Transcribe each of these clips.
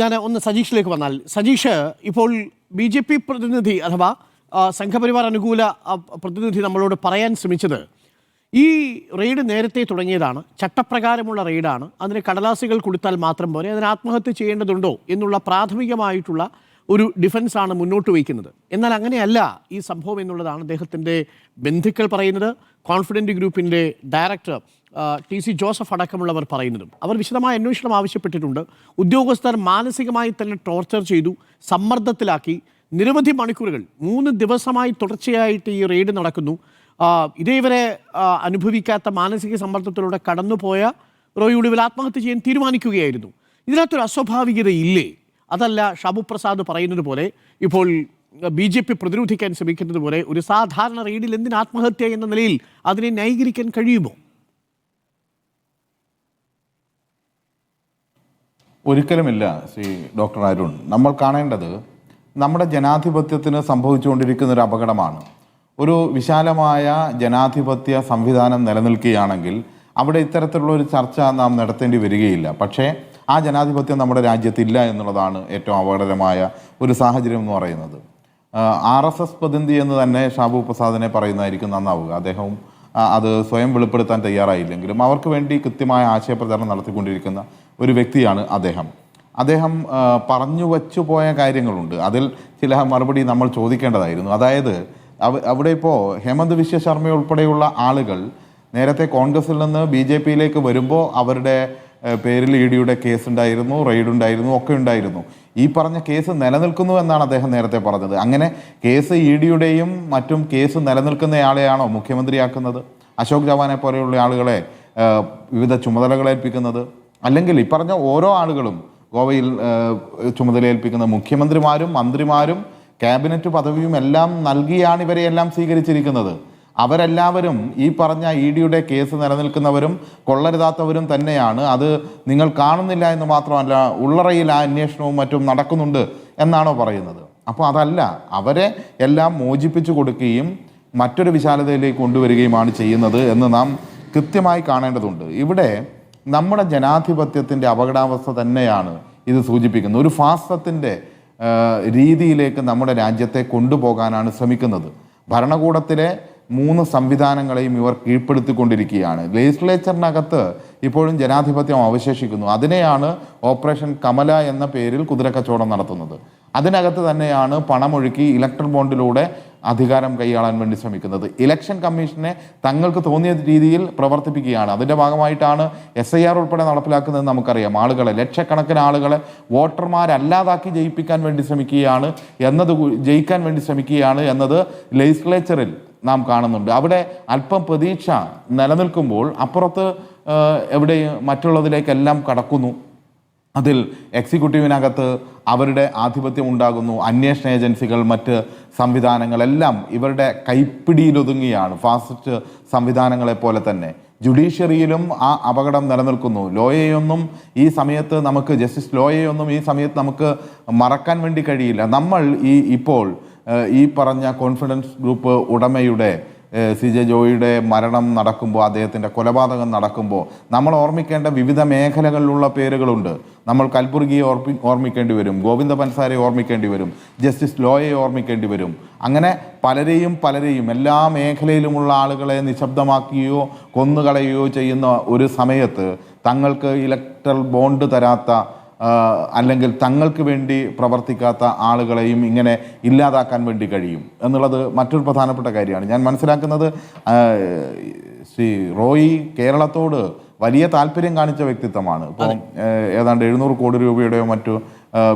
ഞാൻ ഒന്ന് സജീഷിലേക്ക് വന്നാൽ. സജീഷ് ഇപ്പോൾ ബി ജെ പി പ്രതിനിധി അഥവാ സംഘപരിവാർ അനുകൂല പ്രതിനിധി നമ്മളോട് പറയാൻ ശ്രമിച്ചത് ഈ റെയ്ഡ് നേരത്തെ തുടങ്ങിയതാണ്. ചട്ടപ്രകാരമുള്ള റെയ്ഡാണ്. അതിന് കടലാസുകൾ കൊടുത്താൽ മാത്രം പോരെ. അതിന് ആത്മഹത്യ ചെയ്യേണ്ടതുണ്ടോ എന്നുള്ള പ്രാഥമികമായിട്ടുള്ള ഒരു ഡിഫൻസാണ് മുന്നോട്ട് വയ്ക്കുന്നത്. എന്നാൽ അങ്ങനെയല്ല ഈ സംഭവം എന്നുള്ളതാണ് അദ്ദേഹത്തിന്റെ ബന്ധുക്കൾ പറയുന്നത്. കോൺഫിഡന്റ് ഗ്രൂപ്പിന്റെ ഡയറക്ടർ ടി സി ജോസഫ് അടക്കമുള്ളവർ പറയുന്നതും. അവർ വിശദമായ അന്വേഷണം ആവശ്യപ്പെട്ടിട്ടുണ്ട്. ഉദ്യോഗസ്ഥർ മാനസികമായി തന്നെ ടോർച്ചർ ചെയ്തു സമ്മർദ്ദത്തിലാക്കി. നിരവധി മണിക്കൂറുകൾ മൂന്ന് ദിവസമായി തുടർച്ചയായിട്ട് ഈ റെയ്ഡ് നടക്കുന്നു. ഇതേവരെ അനുഭവിക്കാത്ത മാനസിക സമ്മർദ്ദത്തിലൂടെ കടന്നുപോയ റോയ് ഒടുവിൽ ആത്മഹത്യ ചെയ്യാൻ തീരുമാനിക്കുകയായിരുന്നു. ഇതിനകത്തൊരു അസ്വാഭാവികത ഇല്ലേ അതല്ല ഷാബു പ്രസാദ് പറയുന്നത് പോലെ ഇപ്പോൾ ബി ജെ പി പ്രതിരോധിക്കാൻ ശ്രമിക്കുന്നത് പോലെ ഒരു സാധാരണ റെയ്ഡിൽ എന്തിന് ആത്മഹത്യ എന്ന നിലയിൽ അതിനെ ന്യായീകരിക്കാൻ കഴിയുമോ? ഒരിക്കലുമില്ല ശ്രീ ഡോക്ടർ അരുൺ. നമ്മൾ കാണേണ്ടത് നമ്മുടെ ജനാധിപത്യത്തിന് സംഭവിച്ചുകൊണ്ടിരിക്കുന്ന ഒരു അപകടമാണ്. ഒരു വിശാലമായ ജനാധിപത്യ സംവിധാനം നിലനിൽക്കുകയാണെങ്കിൽ അവിടെ ഇത്തരത്തിലുള്ള ഒരു ചർച്ച നാം നടത്തേണ്ടി വരികയില്ല. പക്ഷേ ആ ജനാധിപത്യം നമ്മുടെ രാജ്യത്തില്ല എന്നുള്ളതാണ് ഏറ്റവും അപകടകരമായ ഒരു സാഹചര്യം എന്ന് പറയുന്നത്. ആർ എസ് എസ് പ്രതിനിധി എന്ന് തന്നെ ഷാബു പ്രസാദിനെ പറയുന്നതായിരിക്കും നന്നാവുക. അദ്ദേഹവും അത് സ്വയം വെളിപ്പെടുത്താൻ തയ്യാറായില്ലെങ്കിലും അവർക്ക് വേണ്ടി കൃത്യമായ ആശയപ്രചാരണം നടത്തിക്കൊണ്ടിരിക്കുന്ന ഒരു വ്യക്തിയാണ് അദ്ദേഹം. അദ്ദേഹം പറഞ്ഞു വച്ചു പോയ കാര്യങ്ങളുണ്ട്. അതിൽ ചില മറുപടി നമ്മൾ ചോദിക്കേണ്ടതായിരുന്നു. അതായത് അവ- അവിടെ ഇപ്പോൾ ഹേമന്ത് വിശ്വ ശർമ്മ ഉൾപ്പെടെയുള്ള ആളുകൾ നേരത്തെ കോൺഗ്രസിൽ നിന്ന് ബി ജെ പിയിലേക്ക് വരുമ്പോൾ അവരുടെ പേരിൽ ഇ ഡിയുടെ കേസ് ഉണ്ടായിരുന്നു റെയ്ഡ് ഉണ്ടായിരുന്നു ഒക്കെ ഉണ്ടായിരുന്നു. ഈ പറഞ്ഞ കേസ് നിലനിൽക്കുന്നു എന്നാണ് അദ്ദേഹം നേരത്തെ പറഞ്ഞത്. അങ്ങനെ കേസ് ഇ ഡിയുടെയും മറ്റും കേസ് നിലനിൽക്കുന്നയാളെയാണോ മുഖ്യമന്ത്രിയാക്കുന്നത്? അശോക് ചവാനെ പോലെയുള്ള ആളുകളെ വിവിധ ചുമതലകൾ ഏൽപ്പിക്കുന്നത്? അല്ലെങ്കിൽ ഈ പറഞ്ഞ ഓരോ ആളുകളും ഗോവയിൽ ചുമതല ഏൽപ്പിക്കുന്ന മുഖ്യമന്ത്രിമാരും മന്ത്രിമാരും ക്യാബിനറ്റ് പദവിയും എല്ലാം നൽകിയാണ് ഇവരെയെല്ലാം സ്വീകരിച്ചിരിക്കുന്നത്. അവരെല്ലാവരും ഈ പറഞ്ഞ ഇ ഡിയുടെ കേസ് നിലനിൽക്കുന്നവരും കൊള്ളരുതാത്തവരും തന്നെയാണ്. അത് നിങ്ങൾ കാണുന്നില്ല എന്ന് മാത്രമല്ല ഉള്ളറയിൽ ആ അന്വേഷണവും മറ്റും നടക്കുന്നുണ്ട് എന്നാണോ പറയുന്നത്. അപ്പോൾ അതല്ല അവരെ എല്ലാം മോചിപ്പിച്ചു കൊടുക്കുകയും മറ്റൊരു വിശാലതയിലേക്ക് കൊണ്ടുവരികയുമാണ് ചെയ്യുന്നത് എന്ന് നാം കൃത്യമായി കാണേണ്ടതുണ്ട്. ഇവിടെ നമ്മുടെ ജനാധിപത്യത്തിന്റെ അപകടാവസ്ഥ തന്നെയാണ് ഇത് സൂചിപ്പിക്കുന്നത്. ഒരു ഫാസത്തിന്റെ രീതിയിലേക്ക് നമ്മുടെ രാജ്യത്തെ കൊണ്ടുപോകാനാണ് ശ്രമിക്കുന്നത്. ഭരണകൂടത്തിലെ മൂന്ന് സംവിധാനങ്ങളെയും ഇവർ കീഴ്പ്പെടുത്തിക്കൊണ്ടിരിക്കുകയാണ്. ലെജിസ്ലേച്ചറിനകത്ത് ഇപ്പോഴും ജനാധിപത്യം അവശേഷിക്കുന്നു. അതിനെയാണ് ഓപ്പറേഷൻ കമല എന്ന പേരിൽ കുതിരക്കച്ചവടം നടത്തുന്നത്. അതിനകത്ത് തന്നെയാണ് പണമൊഴുക്കി ഇലക്ട്രൽ ബോണ്ടിലൂടെ അധികാരം കൈയാളാൻ വേണ്ടി ശ്രമിക്കുന്നത്. ഇലക്ഷൻ കമ്മീഷനെ തങ്ങൾക്ക് തോന്നിയ രീതിയിൽ പ്രവർത്തിപ്പിക്കുകയാണ്. അതിന്റെ ഭാഗമായിട്ടാണ് എസ് ഐ ആർ ഉൾപ്പെടെ നടപ്പിലാക്കുന്നത് നമുക്കറിയാം. ആളുകളെ ലക്ഷക്കണക്കിന് ആളുകളെ വോട്ടർമാരല്ലാതാക്കി ജയിപ്പിക്കാൻ വേണ്ടി ശ്രമിക്കുകയാണ്. എന്നത് ജയിക്കാൻ വേണ്ടി ശ്രമിക്കുകയാണ് എന്നത് ലെജിസ്ലേച്ചറിൽ നാം കാണുന്നുണ്ട്. അവിടെ അല്പം പ്രതീക്ഷ നിലനിൽക്കുമ്പോൾ അപ്പുറത്ത് എവിടെ മറ്റുള്ളതിലേക്കെല്ലാം കടക്കുന്നു. അതിൽ എക്സിക്യൂട്ടീവിനകത്ത് അവരുടെ ആധിപത്യം ഉണ്ടാകുന്നു. അന്വേഷണ ഏജൻസികൾ മറ്റ് സംവിധാനങ്ങളെല്ലാം ഇവരുടെ കൈപ്പിടിയിലൊതുങ്ങിയാണ്. ഫാസിസ്റ്റ് സംവിധാനങ്ങളെ പോലെ തന്നെ. ജുഡീഷ്യറിയിലും ആ അപകടം നിലനിൽക്കുന്നു. ലോയയൊന്നും ഈ സമയത്ത് നമുക്ക് ജസ്റ്റിസ് ലോയയൊന്നും ഈ സമയത്ത് നമുക്ക് മറക്കാൻ വേണ്ടി കഴിയില്ല. നമ്മൾ ഈ ഇപ്പോൾ ഈ പറഞ്ഞ കോൺഫിഡൻസ് ഗ്രൂപ്പ് ഉടമയുടെ സി ജെ ജോയിയുടെ മരണം നടക്കുമ്പോൾ അദ്ദേഹത്തിന്റെ കൊലപാതകം നടക്കുമ്പോൾ നമ്മൾ ഓർമ്മിക്കേണ്ട വിവിധ മേഖലകളിലുള്ള പേരുകളുണ്ട്. നമ്മൾ കൽബുർഗിയെ ഓർമ്മി ഓർമ്മിക്കേണ്ടി വരും ഗോവിന്ദ പൻസാരെ ഓർമ്മിക്കേണ്ടി വരും ജസ്റ്റിസ് ലോയെ ഓർമ്മിക്കേണ്ടി വരും. അങ്ങനെ പലരെയും പലരെയും എല്ലാ മേഖലയിലുമുള്ള ആളുകളെ നിശബ്ദമാക്കുകയോ കൊന്നുകളയുകയോ ചെയ്യുന്ന ഒരു സമയത്ത് തങ്ങൾക്ക് ഇലക്ട്രൽ ബോണ്ട് തരാത്ത അല്ലെങ്കിൽ തങ്ങൾക്ക് വേണ്ടി പ്രവർത്തിക്കാത്ത ആളുകളെയും ഇങ്ങനെ ഇല്ലാതാക്കാൻ വേണ്ടി കഴിയും എന്നുള്ളത് മറ്റൊരു പ്രധാനപ്പെട്ട കാര്യമാണ്. ഞാൻ മനസ്സിലാക്കുന്നത് ശ്രീ റോയി കേരളത്തോട് വലിയ താല്പര്യം കാണിച്ച വ്യക്തിത്വമാണ്. ഇപ്പോൾ ഏതാണ്ട് എഴുന്നൂറ് കോടി രൂപയുടെയോ മറ്റു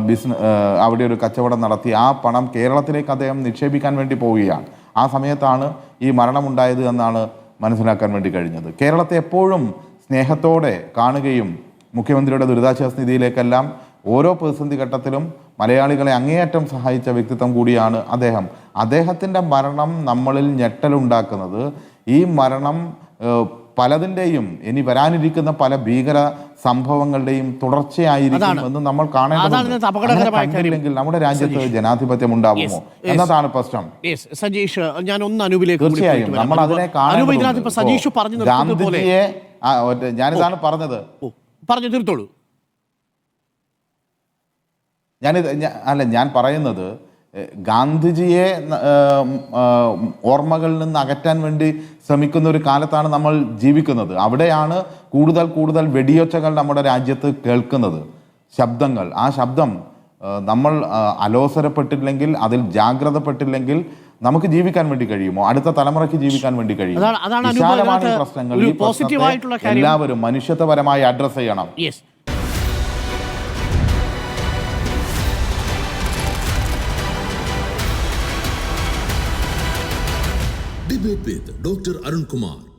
ബിസിനസ് അവിടെ ഒരു കച്ചവടം നടത്തി ആ പണം കേരളത്തിലേക്ക് അദ്ദേഹം നിക്ഷേപിക്കാൻ വേണ്ടി പോവുകയാണ്. ആ സമയത്താണ് ഈ മരണമുണ്ടായത് എന്നാണ് മനസ്സിലാക്കാൻ വേണ്ടി കഴിഞ്ഞത്. കേരളത്തെ എപ്പോഴും സ്നേഹത്തോടെ കാണുകയും മുഖ്യമന്ത്രിയുടെ ദുരിതാശ്വാസ നിധിയിലേക്കെല്ലാം ഓരോ പ്രതിസന്ധി ഘട്ടത്തിലും മലയാളികളെ അങ്ങേയറ്റം സഹായിച്ച വ്യക്തിത്വം കൂടിയാണ് അദ്ദേഹം. അദ്ദേഹത്തിന്റെ മരണം നമ്മളിൽ ഞെട്ടലുണ്ടാക്കുന്നത് ഈ മരണം പലതിന്റെയും ഇനി വരാനിരിക്കുന്ന പല ഭീകര സംഭവങ്ങളുടെയും തുടർച്ചയായിരിക്കും എന്ന് നമ്മൾ അതാണ് ഇതിനകത്ത് കാണേണ്ടതുണ്ട് അപകടകരമായ അങ്ങനെ കണ്ടില്ലെങ്കിൽ നമ്മുടെ രാജ്യത്ത് ജനാധിപത്യം ഉണ്ടാകുമോ. എന്നതാണ് പ്രശ്നം. സജീഷ് ഞാൻ ഒന്ന് അനൂപിലേക്ക് കൂടി തീർച്ചയായും. നമ്മൾ അതിനെ കാണാൻ ഗാന്ധിജിയെ ഞാനിതാണ് പറഞ്ഞത്. പറഞ്ഞു തീർത്തോളൂ. ഞാനിത് അല്ല ഞാൻ പറയുന്നത് ഗാന്ധിജിയെ ഓർമ്മകളിൽ നിന്ന് അകറ്റാൻ വേണ്ടി ശ്രമിക്കുന്ന ഒരു കാലത്താണ് നമ്മൾ ജീവിക്കുന്നത്. അവിടെയാണ് കൂടുതൽ കൂടുതൽ വെടിയൊച്ചകൾ നമ്മുടെ രാജ്യത്ത് കേൾക്കുന്നത്. ശബ്ദങ്ങൾ. ആ ശബ്ദം നമ്മൾ അലോസരപ്പെട്ടില്ലെങ്കിൽ അതിൽ ജാഗ്രതപ്പെട്ടില്ലെങ്കിൽ നമുക്ക് ജീവിക്കാൻ വേണ്ടി കഴിയുമോ? അടുത്ത തലമുറയ്ക്ക് ജീവിക്കാൻ വേണ്ടി കഴിയും പ്രശ്നങ്ങൾ ഈ പ്രശ്നത്തെ എല്ലാവരും മനുഷ്യത്വപരമായി അഡ്രസ് ചെയ്യണം. Yes Debate with Dr. Arun Kumar.